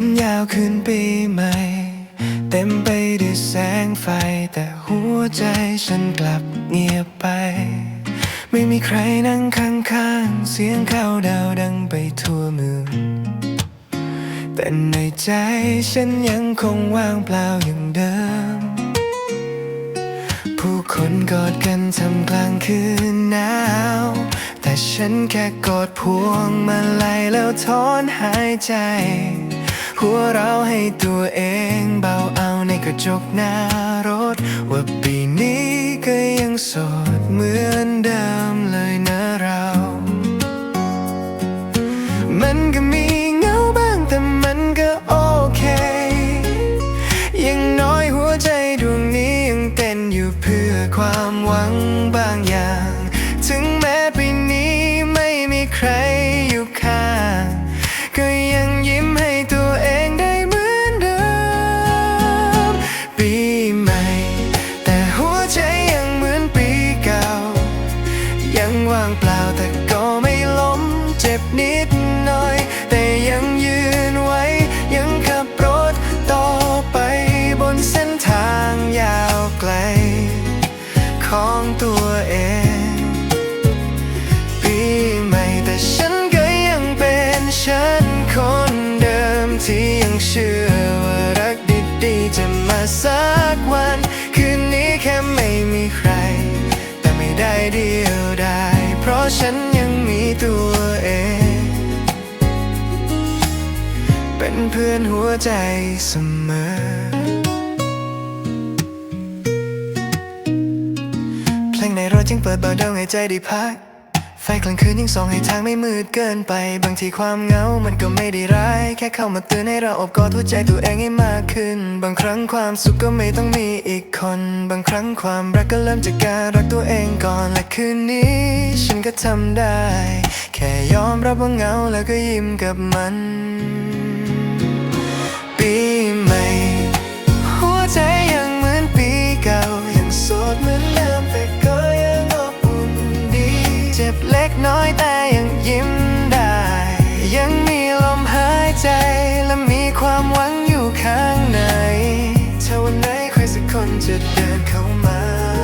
มันยาวขึ้นปีใหม่ เต็มไปด้วยแสงไฟ แต่หัวใจฉันกลับเงียบไป ไม่มีใครนั่งข้างๆ เสียงเข้าดาวดังไปทั่วเมืองแต่ในใจฉันยังคงว่างเปล่าอย่างเดิม ผู้คนกอดกันทำกลางคืนหนาวแต่ฉันแค่กอดพวงมาลัยแล้วถอนหายใจ หัวเราให้ตัวเองเบาเอาในกระจกหน้ารถ ว่าปีนี้ก็ยังสดเหมือนเดิมเลยนะเรา มันก็มีเหงาบ้างแต่มันก็โอเคย่างน้อยหัวใจดวงนี้ยังเต้นอยู่เพื่อความหวังบางอย่าง ถึงแม้ปีนี้ไม่มีใคร ของตัวเอง ปีใหม่แต่ฉันก็ยังเป็นฉันคนเดิมที่ยังเชื่อว่ารักดีๆจะมาสักวัน คืนนี้แค่ไม่มีใคร แต่ไม่ได้เดียวดายเพราะฉันยังมีตัวเอง เป็นเพื่อนหัวใจเสมอ เพลงในรถยังเปิดเบาดังให้ใจได้พัก ไฟกลางคืนยังส่องให้ทางไม่มืดเกินไป บางทีความเหงา มันก็ไม่ได้ร้าย แค่เข้ามาเตือนให้เราอบกอดหัวใจตัวเองให้มากขึ้น บางครั้งความสุขก็ไม่ต้องมีอีกคน บางครั้งความรักก็เริ่มจากการรักตัวเองก่อน และคืนนี้ ฉันก็ทำได้ แค่ยอมรับว่าเหงาแล้วก็ยิ้มกับมัน น้อยแต่ยังยิ้มได้ ยังมีลมหายใจ และมีความหวังอยู่ข้างในถ้าวันไหนใครสักคนจะเดินเข้ามา